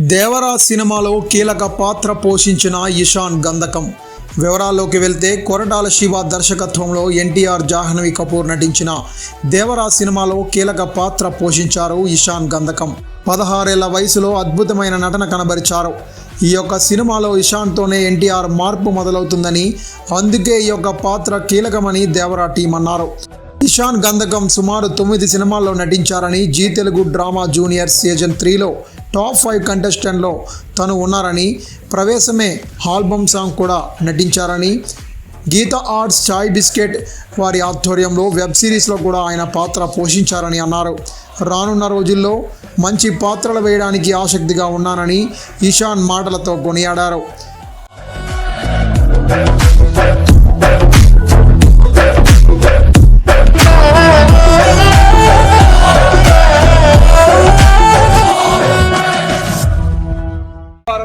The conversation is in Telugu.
దేవరా సినిమాలో కీలక పాత్ర పోషించిన ఇషాన్ గంధకం. వివరాల్లోకి వెళ్తే కొరటాల శివ దర్శకత్వంలో ఎన్టీఆర్ జాహ్నవి కపూర్ నటించిన దేవరా సినిమాలో కీలక పాత్ర పోషించారు ఇషాన్ గంధకం. పదహారేళ్ళ వయసులో అద్భుతమైన నటన కనబరిచారు. ఈ యొక్క సినిమాలో ఇషాన్తోనే ఎన్టీఆర్ మార్పు మొదలవుతుందని అందుకే ఈ యొక్క పాత్ర కీలకమని దేవరా టీం అన్నారు. ఇషాన్ గంధకం సుమారు తొమ్మిది సినిమాల్లో నటించారని Zee Telugu drama junior season త్రీలో టాప్ ఫైవ్ కంటెస్టెంట్లో తను ఉన్నారని ప్రవేశమే ఆల్బమ్ సాంగ్ కూడా నటించారని గీత ఆర్ట్స్ చాయ్ బిస్కెట్ వారి ఆధ్వర్యంలో వెబ్ సిరీస్లో కూడా ఆయన పాత్ర పోషించారని అన్నారు. రానున్న రోజుల్లో మంచి పాత్రలు వేయడానికి ఆసక్తిగా ఉన్నానని ఇషాన్ మాటలతో కొనియాడారు.